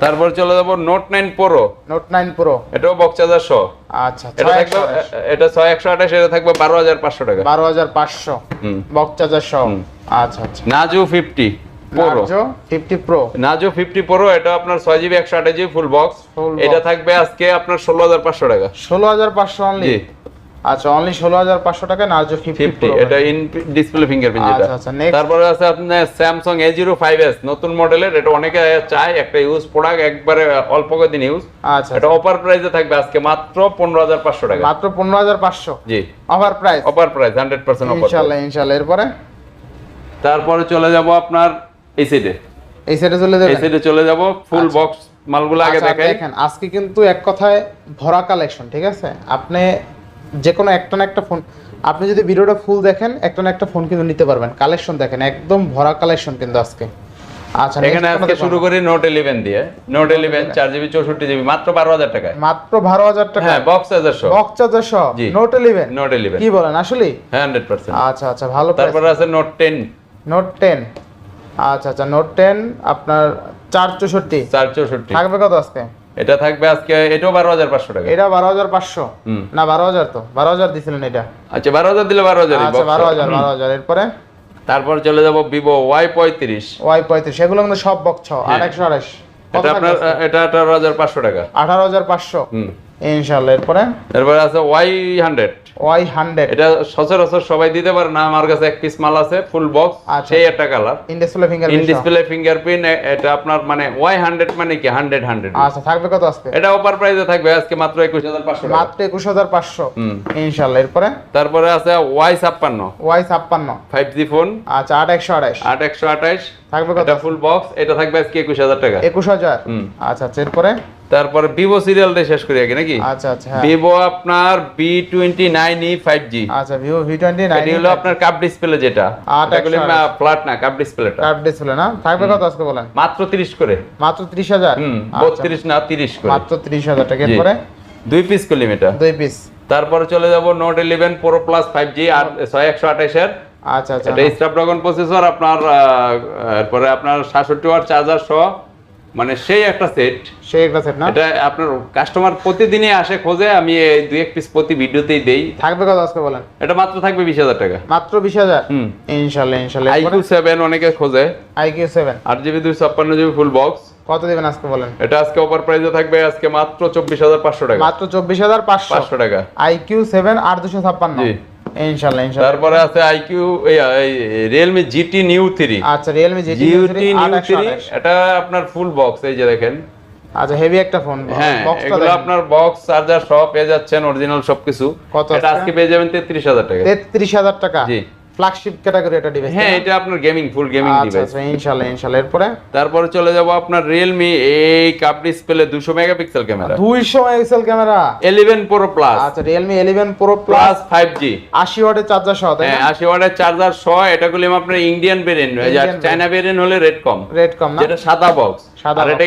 তারপর চলে যাব note nine pro note nine pro এটাও বক্স চার্জার আচ্ছা এটা থাকবে একশো আঠাশ। এটা থাকবে বারো হাজার পাঁচশো টাকা। হুম। আচ্ছা আচ্ছা। Narzo fifty pro pro Narzo fifty pro এটা আপনার জিবি ফুল বক্স এটা থাকবে আজকে আপনার ষোলো হাজার পাঁচশো টাকা। ষোলো হাজার পাঁচশো অনলি জি। আচ্ছা অনলি ষোলো হাজার পাঁচশো টাকা নার্জো ফিফটি ফিফটি এটা ইন ডিসপ্লে ফিঙ্গারপ্রিন্ট যেটা। আচ্ছা, আচ্ছা, তারপরে আছে আপনার স্যামসাং নতুন মডেলের এটা অনেকে চায় একটা ইউজ প্রোডাক্ট একবারে অল্প কদিন ইউজ আচ্ছা এটা অফার প্রাইসে থাকবে আজকে মাত্র পনেরো হাজার পাঁচশো টাকা। মাত্র পনেরো হাজার পাঁচশো? জি। Offer price offer price hundred percent offer ইনশাল্লাহ ইনশাল্লাহ এরপরে? তারপরে চলে যাব আপনার এই সাইডে এই চলে এই যাবে সাইডে চলে যাব ফুল বক্স মালগুলো আগে আচ্ছা, দেখাই। দেখেন আজকে কিন্তু এক কথায় ভরা কালেকশন ঠিক আছে? আপনি যে কোনো একটা না একটা ফোন আপনি যদি ভিডিওটা ফুল দেখেন একটা না একটা ফোন কিন্তু নিতে পারবেন। কালেকশন দেখেন একদম ভরা কালেকশন কিন্তু আজকে। আচ্ছা এখানে আজকে শুরু করি নোট ইলেভেন দিয়ে। নোট ইলেভেন চার জিবি চৌষট্টি জিবি মাত্র বারো হাজার টাকায়। মাত্র বারো হাজার টাকা। হ্যাঁ বক্স চার্জার সহ। বক্স চার্জার সহ। নোট ইলেভেন নোট ইলেভেন কি বলেন আসলে হান্ড্রেড পার্সেন্ট আচ্ছা আচ্ছা ভালো তারপরে আছে নোট নোট আচ্ছা আচ্ছা নোট আপনার চার চৌষট্টি। চার চৌষট্টি। থাকবে কত আজকে? এটা থাকবে আজকে এটাও বারো হাজার পাঁচশো টাকা। এটা বারো হাজার পাঁচশো। না বারো হাজার তো। বারো হাজার দিছিলেন এটা। আচ্ছা বারো হাজার দিলে বারো হাজার আচ্ছা বারো হাজার বারো হাজার। এরপরে? তারপর চলে যাব ভিভো ওয়াই পঁয়ত্রিশ। ওয়াই পঁয়ত্রিশ এগুলো কিন্তু সব বক্স আর একশো আড়াইশ। এটা আপনার এটা আঠারো হাজার পাঁচশো টাকা। আঠারো হাজার পাঁচশো। ইনশাল্লাহ এরপরে? এরপরে আছে ওয়াই হান্ড্রেড ওয়াই হান্ড্রেড। এটা সচরাচর সবাই দিতে পারে না আমার কাছে এক পিস মাল আছে ফুল বক্স আচ্ছা। সেই একটা colour in display finger in display fingerprint এটা আপনার মানে ওয়াই হান্ড্রেড মানে কি হান্ড্রেড হান্ড্রেড। আচ্ছা থাকবে কত আজকে? এটা অফার প্রাইসে থাকবে আজকে মাত্র একুশ হাজার পাঁচশো মাত্র একুশ হাজার পাঁচশো। ইনশাল্লাহ এরপরে? তারপরে আছে ওয়াই ছাপ্পান্ন। ওয়াই ছাপ্পান্ন। ফাইভ জি ফোন আচ্ছা আট একশো আঠাশ। আট একশো আঠাইশ থাকবে কত? এটা ফুল বক্স এটা থাকবে আজকে একুশ হাজার টাকা। একুশ হাজার? হুম। আচ্ছা আচ্ছা এরপরে? তারপরে ভিভো সিরিয়াল দিয়ে শেষ করি আগে নাকি? আচ্ছা আচ্ছা হ্যাঁ। ভিভো আপনার twenty nine E five G আচ্ছা ভিভো ভি টোয়েন্টি এটি হলো আপনার কাপ ডিসপ্লে যেটা। আঠাশ। ফ্ল্যাট না কাপ ডিসপ্লেটা কার্ভ ডিসপ্লে না? থাকবে কত আজকে বলেন? মাত্র তিরিশ করে। মাত্র ত্রিশ হাজার? হুম আচ্ছা, বত্রিশ না তিরিশ করে। মাত্র ত্রিশ হাজার টাকা। এরপরে? দুই পিস কিলোমিটার দুই পিস তারপরে চলে যাব note eleven pro plus five G আর ছয় একশো আঠাশের। আচ্ছা আচ্ছা এটা স্ন্যাপড্রাগন প্রসেসর আপনার এরপরে আপনার সাতষট্টি ওয়াট চার্জার সহ মানে সেই একটা সেট। সেই একটা সেট না? এটা আপনার কাস্টমার প্রতিদিনই আসে খোঁজে আমি এই দুই এক পিস প্রতি ভিডিওতেই দেই। থাকবে কত আজকে বলেন? এটা মাত্র থাকবে বিশ হাজার টাকা। মাত্র বিশ হাজার? হুম। ইনশাল্লাহ ইনশাল্লাহ। আইকিউ সেভেন অনেকে খোঁজে। IQ seven. আট জিবি দুই ছাপ্পান্ন জিবি ফুল বক্স কত দিবেন আজকে বলেন? এটা আজকে অফার প্রাইসে থাকবে আজকে মাত্র চব্বিশ হাজার পাঁচশো টাকা। মাত্র চব্বিশ হাজার পাঁচশো। পাঁচশো টাকা। আইকিউ সেভেন আট দুশো ছাপ্পান্ন। জি। ইনশাল্লাহ ইনশাল্লাহ। তারপরে আছে iQOO Realme GT neo three আচ্ছা Realme GT GT neo three এটা আপনার ফুল বক্স এই যে দেখেন। আচ্ছা হেভি একটা ফোন হ্যাঁ এগুলো আপনার বক্স চার্জার সব পেয়ে যাচ্ছেন অরিজিনাল সবকিছু। এটা আজকে পেয়ে যাবেন তেত্রিশ হাজার টাকা। তেত্রিশ হাজার টাকা। জি। ফ্ল্যাগশিপ ক্যাটাগরি এটা ডিভাইস হ্যাঁ এটা আপনার গেমিং ফুল গেমিং আচ্ছা ডিভাইস আচ্ছা ইনশাল্লাহ ইনশাল্লাহ এরপরে? তারপরে চলে যাব আপনার রিয়েলমি এই কাপ ডিসপ্লে দুশো মেগাপিক্সেল ক্যামেরা দুইশো megapixel camera eleven pro plus আচ্ছা pro plus plus five G আশি ওয়াটের চার্জার সহ তাই হ্যাঁ না আশি ওয়াটের চার্জার সহ এটা গুলি আপনার Indian variant Indian China variant হলে রেড কম। রেড কম না? যেটা সাদা বক্স সাদা আর এটা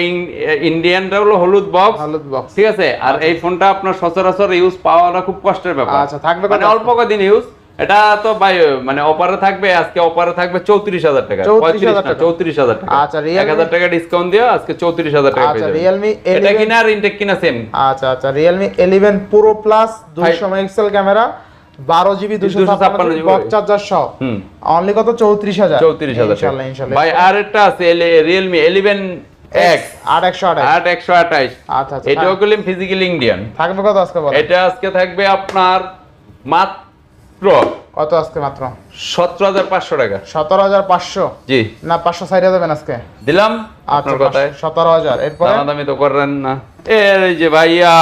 ইন্ডিয়ানটা হলো হলুদ বক্স হলুদ বক্স ঠিক আছে? আর এই ফোনটা আপনার সচরাচর ইউজ পাওয়াটা খুব কষ্টের ব্যাপার। আচ্ছা, থাকবে? মানে অল্প কদিন ইউজ এটা তো ভাই মানে অপারে থাকবে আজকে অপারে থাকবে চৌত্রিশ হাজার টাকা 34,000 পঁয়ত্রিশ না টাকা। চৌত্রিশ হাজার টাকা। আচ্ছা, এক হাজার টাকা ডিসকাউন্ট দিয়ে আজকে চৌত্রিশ হাজার টাকা আচ্ছা রিয়েলমি এটা কিনা আর ইনটেক কিনা সেম আচ্ছা আচ্ছা রিয়েলমি ইলেভেন প্রো প্লাস দুইশো মেগাপিক্সেল ক্যামেরা বারো জিবি দুশো 256 ছাপ্পান্ন GB চার্জার সহ। অনলি কত? চৌত্রিশ হাজার। চৌত্রিশ হাজার ইনশাল্লাহ ইনশাল্লাহ। ভাই আর একটা আছে রিয়েলমি এলিভেন আচ্ছা আচ্ছা থাকবে কত আজকে এটা আজকে থাকবে আপনার মাত্র কত আজকে মাত্র? সতেরো হাজার পাঁচশো টাকা। সতেরো হাজার পাঁচশো? জি। না পাঁচশো সাইড দেবেন আজকে? দিলাম আচ্ছা আপনার কথায় সতেরো হাজার। এরপরে? দামাদামি তো করেন না। এই যে ভাইয়া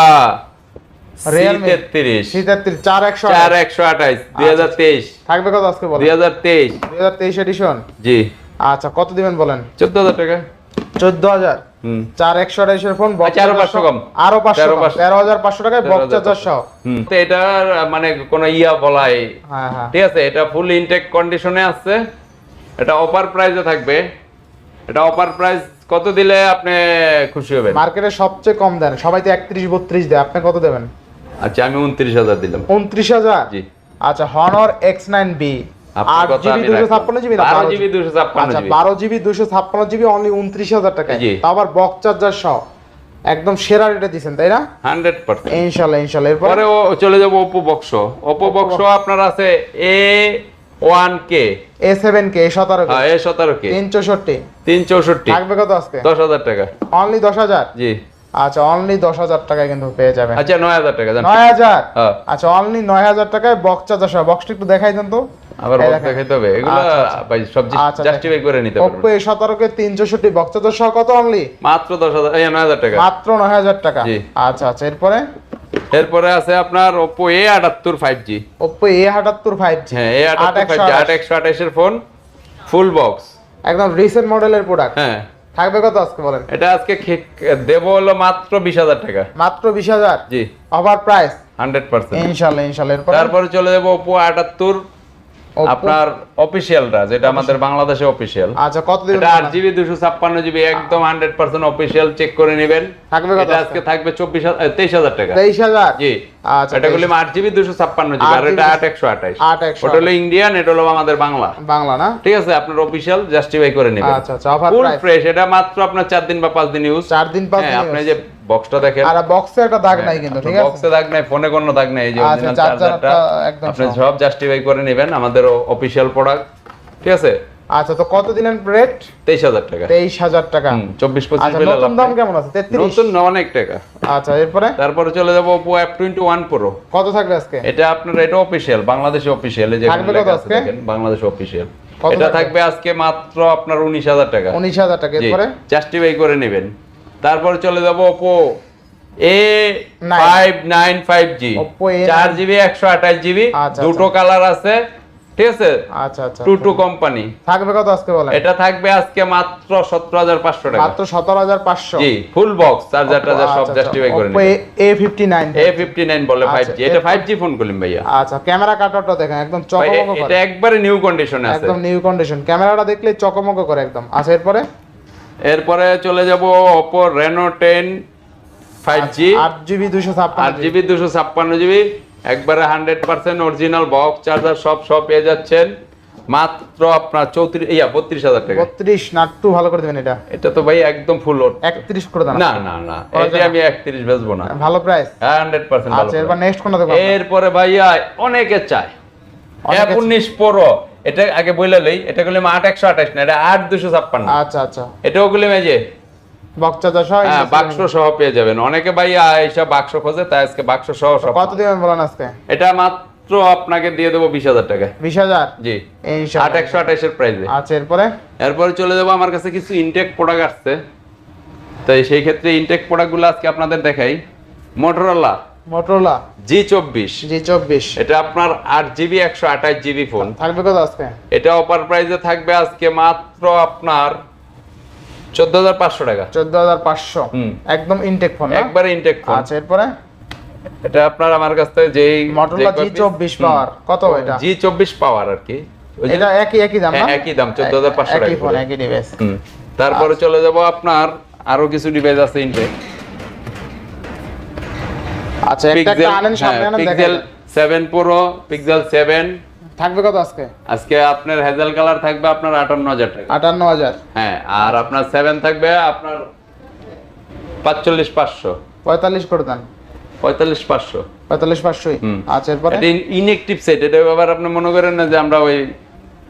থাকবে কত আজকে দুই হাজার তেইশ। দুই হাজার তেইশ এডিশন জি। আচ্ছা কত দিবেন বলেন? চোদ্দ হাজার টাকা। চোদ্দ হাজার। চার একশো আঠাইশের ফোন আচ্ছা, আরও 500 কম। আরও পাঁচশো তেরো কম। তেরো হাজার পাঁচশো টাকায় তেরো বক্স চার্জার সহ তো এটার মানে কোনো ইয়া বলাই। হ্যাঁ হ্যাঁ। ঠিক আছে এটা ফুল ইনটেক কন্ডিশনে আছে। এটা অফার প্রাইসে থাকবে। এটা অফার প্রাইস কত দিলে আপনি খুশি হবেন? মার্কেটে সবচেয়ে কম দেন। সবাই তো একত্রিশ বত্রিশ দেয়। আপনি কত দেবেন? আচ্ছা আমি উনত্রিশ হাজার দিলাম। উনত্রিশ হাজার? জি। আচ্ছা হনর এক্স নাইন বি আট জিবি দুশো ছাপ্পান্ন জিবি বারো বারো জিবি দুশো ছাপ্পান্ন আচ্ছা বারো জিবি দুশো ছাপ্পান্ন জিবি অনলি উনত্রিশ হাজার টাকায় জি। আবার বক্স চার্জার সহ। একদম সেরা রেটে দিচ্ছেন তাই না? Hundred percent. ইনশাল্লাহ ইনশাল্লাহ। এরপরে? চলে যাব ওপো বক্স ওপো বক্স আপনার আছে এ ওয়ান কে এ সেভেন কে সতেরো হ্যাঁ এ সতেরো কে তিন চৌষট্টি তিন চৌষট্টি থাকবে কত আজকে? দশ হাজার টাকা। অনলি দশ হাজার? জি। আচ্ছা অনলি দশ হাজার টাকায় কিন্তু পেয়ে যাবেন। আচ্ছা নয় হাজার টাকা নয় হাজার? হ্যাঁ। আচ্ছা অনলি নয় হাজার টাকায় বক্স চার্জার সহ। বক্সটা একটু দেখাই দেন তো। আবার দেখেন। দেখাইতে হবে। এগুলো আচ্ছা, আচ্ছা। ভাই সব আচ্ছা, জাস্টিফাই করে নিতে পারবেন। এ সতেরো কে তিন চৌষট্টি বক্স সহ কত অনলি মাত্র দশ হাজার এই নয় হাজার টাকা। মাত্র নয় হাজার টাকা। জি। আচ্ছা আচ্ছা এরপরে? এরপরে আছে আপনার ওপো এ আটাত্তর ফাইভ জি ওপ্পো এ আটাত্তর ফাইভ জি হ্যাঁ এ আটাত্তর ফাইভ জি আট একশো আঠাশের ফোন ফুল বক্স একদম রিসেন্ট মডেলের প্রোডাক্ট হ্যাঁ। থাকবে কত আজকে বলেন? এটা আজকে দেবো হলো মাত্র বিশ হাজার টাকা। মাত্র বিশ হাজার? জি। ওভার প্রাইস হান্ড্রেড পার্সেন্ট ইনশাল্লাহ ইনশাল্লাহ। এরপরে? তারপরে চলে যাব ওপো আটাত্তর আপনার অফিসিয়ালটা যেটা আমাদের বাংলাদেশে অফিসিয়াল আচ্ছা কত এটা আট জিবি দুশো ছাপ্পান্ন জিবি একদম হান্ড্রেড পার্সেন্ট অফিসিয়াল চেক করে নেবেন। থাকবে কত আজকে? থাকবে চব্বিশ তেইশ হাজার টাকা। তেইশ হাজার? জি। আচ্ছা এটা বললাম আট জিবি দুশো ছাপ্পান্ন জিবি আর এটা GB আট একশো আঠাইশ। আট একশো ওটা হলো ইন্ডিয়ান এটা হলো আমাদের বাংলা। বাংলা না? ঠিক আছে আপনার অফিসিয়াল জাস্টিফাই করে নেবেন। আচ্ছা আচ্ছা অফার ফুল ফ্রেশ এটা মাত্র আপনার চার দিন বা পাঁচ দিন ইউজ চার দিন পাঁচ হ্যাঁ দিন আপনি যে বক্সটা দেখেন। আর বক্সে একটা দাগ নাই কিন্তু ঠিক আছে? বক্সে দাগ নাই ফোনে কোনো দাগ নাই এই যে আচ্ছা, অরিজিনাল চার্জারটা চার্জারটা একদম আপনি সব জাস্টিফাই করে নেবেন আমাদের অফিসিয়াল প্রোডাক্ট ঠিক আছে? আচ্ছা তো কত দিলেন রেট তেইশ হাজার টাকা। তেইশ হাজার টাকা। চব্বিশ পঁচিশ আচ্ছা নতুন দাম কেমন আছে? তেত্রিশ? নতুন অনেক টাকা। আচ্ছা এরপরে? তারপরে চলে যাব Oppo F twenty one pro কত থাকবে আজকে? এটা আপনার এটা অফিসিয়াল বাংলাদেশে অফিসিয়াল এই যে থাকবে কত আজকে? বাংলাদেশ অফিসিয়াল এটা থাকবে? আজকে মাত্র আপনার উনিশ হাজার টাকা। উনিশ হাজার টাকা এরপরে? জাস্টিফাই করে নেবেন। তারপর চলে যাব Oppo A. Five nine five G চার জিবি একশো আঠাশ জিবি আচ্ছা, দুটো কালার আছে ঠিক আছে? আচ্ছা আচ্ছা। টু টু কোম্পানি থাকবে কত আজকে বলেন? এটা থাকবে আজকে মাত্র সতেরো হাজার পাঁচশো টাকা। মাত্র সতেরো হাজার পাঁচশো। জি ফুল বক্স চার্জার টার্জার সব জাস্টিফাই করে বলে আচ্ছা, এটা ফোন করলাম ভাইয়া। আচ্ছা ক্যামেরা দেখেন একদম এটা একবারে নিউ কন্ডিশনে আছে। একদম নিউ কন্ডিশন ক্যামেরাটা দেখলে চকমক করে একদম। আচ্ছা এরপরে? এরপরে চলে যাব Oppo Reno ten five G আট জিবি দুশো আট জিবি দুশো ছাপ্পান্ন জিবি। একবারে hundred percent original box charger সব সব পেয়ে যাচ্ছেন। মাত্র আপনার চৌত্রিশ ইয়া বত্রিশ হাজার টাকা। বত্রিশ নাট্টু ভালো করে দেবেন এটা। এটা তো ভাই একদম ফুল একত্রিশ করে দেন না না না এটা আমি একত্রিশ বেচবো না। ভালো প্রাইস হান্ড্রেড পার্সেন্ট আচ্ছা এরপর নেক্সট কোনটা দেখব এরপরে ভাইয়া অনেকে চায় এক উনিশ পরো এটা আগে বইলে লই এটা গুলি আট একশো আঠাশ না এটা আট দুশো ছাপ্পান্ন। আচ্ছা আচ্ছা। এটাও গুলি যে? বক্সা দশ হ্যাঁ বাক্স সহ পেয়ে যাবেন। অনেকে ভাই এইসব বাক্স খোঁজে তাই আজকে বাক্স সহ সব কত দিবেন বলেন আজকে? এটা মাত্র আপনাকে দিয়ে দেবো বিশ হাজার টাকা। বিশ হাজার? জি। আট একশো আঠাশের প্রাইসে আচ্ছা এরপরে? এরপরে চলে যাব আমার কাছে কিছু ইনটেক প্রোডাক্ট আসছে। তাই সেই ক্ষেত্রে ইনটেক প্রোডাক্টগুলো আজকে আপনাদের দেখাই। মোটরোলা মোটরোলা জি চব্বিশ। জি চব্বিশ। এটা আপনার আট জিবি একশো আঠাশ জিবি ফোন থাকবে কত আজকে? এটা অফার প্রাইসে থাকবে আজকে মাত্র আপনার চোদ্দ হাজার পাঁচশো টাকা। চোদ্দ হাজার পাঁচশো। একদম ইনটেক ফোন একবারে ইনটেক ফোন আচ্ছা এরপরে? এটা আপনার আমার কাছ থেকে যেই মোটরোলা জি চব্বিশ পাওয়ার কত এটা? জি চব্বিশ পাওয়ার আর কি। এটা একই একই দাম হ্যাঁ, একই দাম, 14,500 একই টাকা ফোন একই ডিভাইস তারপরে চলে যাব আপনার আরও কিছু ডিভাইস আছে ইনটেক আচ্ছা একটা একটা আনেন সামনে আনেন Pixel seven pro Pixel seven থাকবে কত আজকে? আজকে আপনার হেজেল কালার থাকবে আপনার আটান্ন হাজার টাকা। আটান্ন হাজার। হ্যাঁ আর আপনার সেভেন থাকবে আপনার পাঁচচল্লিশ পাঁচশো। পঁয়তাল্লিশ করে দেন। পঁয়তাল্লিশ পাঁচশো। পঁয়তাল্লিশ পাঁচশোই? হুম। আচ্ছা এরপরে? এটা ইনঅ্যাক্টিভ সেট এটা আবার আপনি মনে করেন না যে আমরা ওই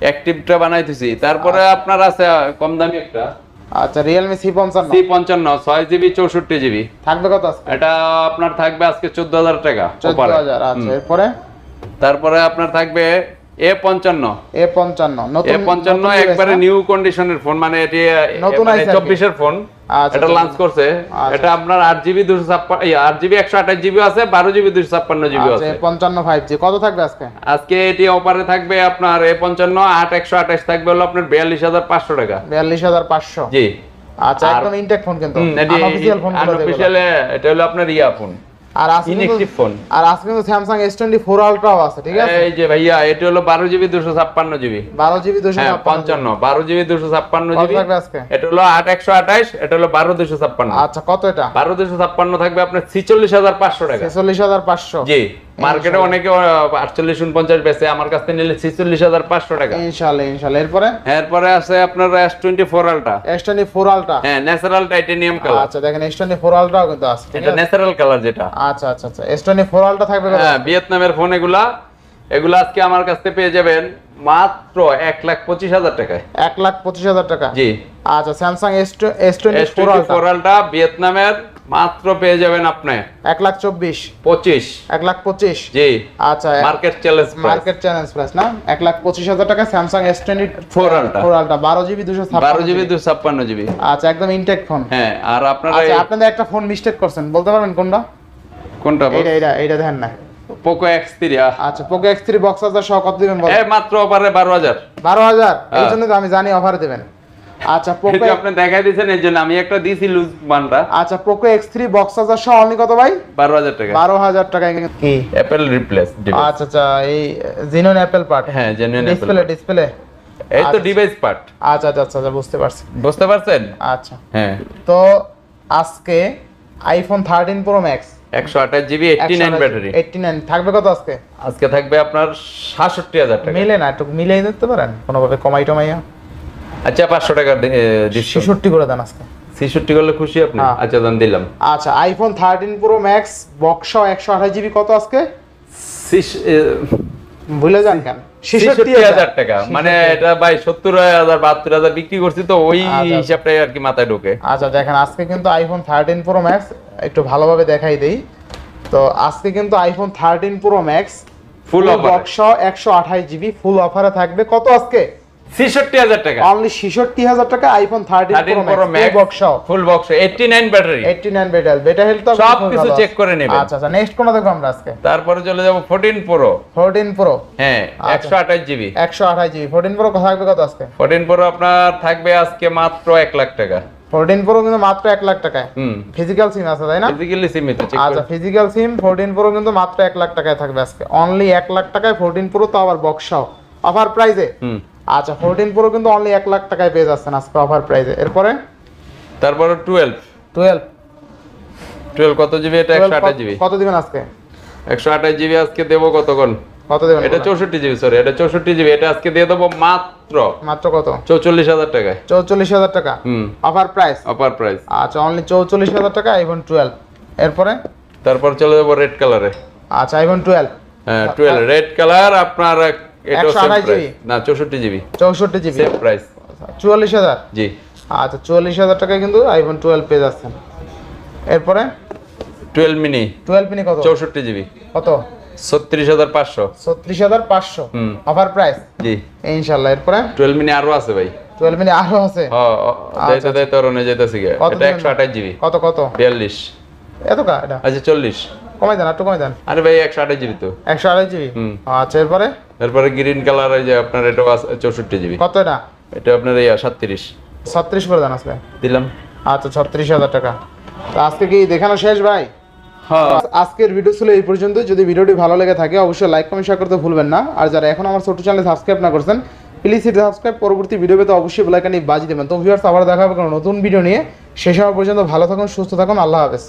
অ্যাক্টিভটা বানাইতেছি। তারপরে আপনার আছে কম দামি একটা। আচ্ছা পঞ্চান্ন। ছয় জিবি চৌষট্টি জিবি থাকবে কত আজকে? এটা আপনার থাকবে আজকে চোদ্দ হাজার টাকা চোদ্দ অফারে। হাজার আচ্ছা এরপরে? তারপরে আপনার থাকবে এ পঞ্চান্ন। এ পঞ্চান্ন নতুন এ পঞ্চান্ন একবারে নিউ কন্ডিশনের ফোন মানে এটি নতুন কি। চব্বিশের ফোন এটা আচ্ছা। লঞ্চ করছে। আচ্ছা। এটা আপনার আট জিবি দুশো ছাপ্পান্ন আট জিবি একশো আঠাশ জিবি আছে বারো জিবি দুশো ছাপ্পান্ন জিবি আচ্ছা আছে। পঞ্চান্ন ফাইভ জি কত থাকবে আজকে? আজকে এটি অপারে থাকবে আপনার এ পঞ্চান্ন আট একশো আঠাশ থাকবে হলো আপনার বিয়াল্লিশ হাজার পাঁচশো টাকা। বিয়াল্লিশ হাজার পাঁচশো। জি। আচ্ছা একদম ইনটেক ফোন কিন্তু। আনঅফিসিয়াল ফোন unofficial এটা হলো আপনার ইয়া ফোন আর আজকে ইনঅ্যাকটিভ ফোন আর আজকে কিন্তু স্যামসাং এস টোয়েন্টি ফোর আলট্রাও আছে ঠিক আছে? এই যে ভাইয়া এটা হলো বারো জিবি দুশো ছাপ্পান্ন জিবি। বারো জিবি দুশো হ্যাঁ পঞ্চান্ন বারো জিবি দুশো ছাপ্পান্ন কত জিবি। থাকবে আজকে? এটা হলো আট একশো আঠাশ এটা হলো বারো দুশো ছাপ্পান্ন। আচ্ছা কত এটা? বারো দুশো ছাপ্পান্ন থাকবে আপনার ছিচল্লিশ হাজার পাঁচশো টাকা। ছেচল্লিশ হাজার পাঁচশো। জি। মার্কেটে অনেকে আটচল্লিশ উনপঞ্চাশ বেচে আমার কাছ থেকে নিলে ছিচল্লিশ হাজার পাঁচশো টাকা। ইনশাল্লাহ ইনশাল্লাহ। এরপরে? এরপরে আছে আপনার S twenty four ultra S twenty four ultra হ্যাঁ ন্যাচারাল টাইটেনিয়াম কালার আচ্ছা দেখেন এস টোয়েন্টি ফোর আলট্রাও কিন্তু আছে এটা ন্যাচারাল কালার যেটা। আচ্ছা আচ্ছা আচ্ছা। এস টোয়েন্টি ফোর আলট্রা থাকবে হ্যাঁ ভিয়েতনামের ফোন এগুলা। এগুলা আজকে আমার কাছ থেকে পেয়ে যাবেন মাত্র এক লাখ পঁচিশ হাজার টাকায়। এক লাখ পঁচিশ হাজার টাকা? জি। আচ্ছা স্যামসাং এস টোয়েন্টি ফোর আলটা ভিয়েতনামের মাত্র পেয়ে যাবেন আপনি এক লাখ চব্বিশ। পঁচিশ। এক লাখ পঁচিশ। জি। আচ্ছা market challenge market challenge price না? এক লাখ পঁচিশ হাজার টাকা Samsung S twenty four ultra four ultra বারো জিবি দুশো বারো জিবি দুশো ছাপ্পান্ন জিবি। আচ্ছা একদম ইনটেক ফোন হ্যাঁ আর আপনারা আচ্ছা আপনাদের একটা ফোন মিস্টেক করছেন বলতে পারবেন কোনটা? কোনটা এটা এইটা এইটা দেখেন না। পোকো এক্স থ্রি আচ্ছা পোকো এক্স থ্রি বক্স হাজার সহ কত দিবেন মাত্র অফারে বারো হাজার। বারো হাজার এই হ্যাঁ। জন্য তো আমি জানি অফার দেবেন। আচ্ছা পোকো আপনি দেখাই দিয়েছেন এই জন্য আমি একটা দিয়েছি লুজ মানটা আচ্ছা পোকো এক্স থ্রি বক্স হাজার সহ অনলি কত ভাই? বারো হাজার টাকা। বারো হাজার টাকায় কি? অ্যাপেল রিপ্লেস আচ্ছা আচ্ছা এই জিনোন অ্যাপেল পার্ট হ্যাঁ জেনুইন ডিসপ্লে ডিসপ্লে এই তো ডিভাইস পার্ট আচ্ছা আচ্ছা আচ্ছা আচ্ছা, বুঝতে পারছি। বুঝতে পারছেন? আচ্ছা। হ্যাঁ। তো আজকে আইফোন থার্টিন প্রো ম্যাক্স একশো আঠাশ GB eighty nine battery eighty nine থাকবে কত আজকে? আজকে থাকবে আপনার সাতষট্টি হাজার টাকা। মিলে না একটু মিলিয়ে দিতে পারেন। কোনোভাবে কমাই টমাইয়া আচ্ছা পাঁচশো টাকা ছেষট্টি করে দেন আজকে। ছেষট্টি করলে খুশি আপনি? হ্যাঁ। আচ্ছা দাম দিলাম। আচ্ছা iPhone thirteen pro max box একশো আঠাশ জিবি কত আজকে? ভুলে যান কেন? ছেষট্টি হাজার। টাকা। মানে এটা ভাই সত্তর হাজার বাহাত্তর হাজার বিক্রি করছি তো ওই আচ্ছা। হিসাবটাই আর কি মাথায় ঢোকে। আচ্ছা দেখেন আজকে কিন্তু আইফোন থার্টিন প্রো ম্যাক্স একটু ভালোভাবে দেখাই দেই। তো আজকে কিন্তু iPhone thirteen pro max full offer box একশো আঠাশ জিবি ফুল অফারে থাকবে। কত আজকে? ছেষট্টি হাজার টাকা। অনলি ছেষট্টি হাজার টাকা iPhone pro max box full box battery health সব কিছু check করে নেবেন। আচ্ছা আচ্ছা নেক্সট কোনটা দেখব আমরা আজকে? তারপরে চলে যাব প্রো ফোরটিন প্রো হ্যাঁ আচ্ছা। একশো আঠাশ জিবি একশো আঠাশ জিবি ফোরটিন প্রো থাকবে কত আজকে? ফোরটিন প্রো আপনার থাকবে আজকে মাত্র এক লাখ টাকা। ফোরটিন প্রো কিন্তু মাত্র লাখ টাকায়। হুম। ফিজিক্যাল সিম আছে তাই না? ফিজিক্যালি আচ্ছা ফিজিক্যাল সিম ফোরটিন প্রো কিন্তু মাত্র লাখ টাকায় থাকবে আজকে। অনলি লাখ টাকায় ফোরটিন প্রো তো আবার বক্সাও অফার প্রাইজে হুম। আচ্ছা ফোরটিন প্রো কিন্তু অনলি এক লাখ টাকায় পেয়ে যাচ্ছেন আজকে অফার প্রাইজে এরপরে? তারপরে টুয়েলভ টুয়েলভ টুয়েলভ কত জিবি এটা একশো আঠাশ জিবি কত দিবেন আজকে? একশো আঠাশ জিবি আজকে দেবো কতক্ষণ? কত দেবেন এটা চৌষট্টি জিবি সরি এটা চৌষট্টি জিবি এটা আজকে দিয়ে দেবো মাত্র মাত্র কত? চৌচল্লিশ হাজার টাকায়। চৌচল্লিশ হাজার টাকা? হুম। অফার প্রাইস প্রাইস আচ্ছা অনলি চৌচল্লিশ হাজার টাকা আইফোন টুয়েলভ এরপরে? তারপর চলে যাব রেড কালারে আচ্ছা আইফোন টুয়েলভ হ্যাঁ টুয়েলভ রেড কালার আপনার এটাও সেম 128 প্রাইস না চৌষট্টি জিবি চৌষট্টি জিবি প্রাইস চুয়াল্লিশ হাজার? জি। আচ্ছা চুয়াল্লিশ হাজার টাকায় কিন্তু আইফোন টুয়েলভ পেয়ে যাচ্ছেন। এরপরে? টুয়েলভ মিনি টুয়েলভ পিনি কত? চৌষট্টি জিবি কত? ছত্রিশ হাজার পাঁচশো। ছত্রিশ হাজার পাঁচশো। অফার প্রাইস জি। ইনশাল্লাহ এরপরে? টুয়েলভ মিনি আরও আছে ভাই। টুয়েলভ মিনি আরও আছে? হ্যাঁ দায়িত্ব দায়িত্ব রনে কত এটা একশো আঠাশ জিবি কত কত? বিয়াল্লিশ। এত কা এটা? আচ্ছা চল্লিশ। কমাই দেন একটু কমাই দেন। আরে ভাই একশো আঠাশ জিবি তো। একশো আড়াই জিবি। আচ্ছা এরপরে? তারপরে গ্রিন কালার এই যে আপনার এটা চৌষট্টি জিবি কত এটা? এটা আপনার ইয়া সাতত্রিশ। ছত্রিশ করে দেন আজকে? দিলাম। আচ্ছা ছত্রিশ হাজার টাকা। তো আজকে কি দেখানো শেষ ভাই? হ্যাঁ। আজকের ভিডিও ছিল এই পর্যন্ত যদি ভিডিওটি ভালো লেগে থাকে অবশ্যই লাইক কমেন্ট শেয়ার করতে ভুলবেন না। আর যারা এখন আমার ছোট চ্যানেল সাবস্ক্রাইব না করছেন প্লিজ এটা সাবস্ক্রাইব পরবর্তী ভিডিও পেতে অবশ্যই বেলাইকানি বাজি দেবেন। তো ভিউয়ার্স আবার দেখা হবে কোনো নতুন ভিডিও নিয়ে। সে সময় পর্যন্ত ভালো থাকুন সুস্থ থাকুন। আল্লাহ হাফেজ।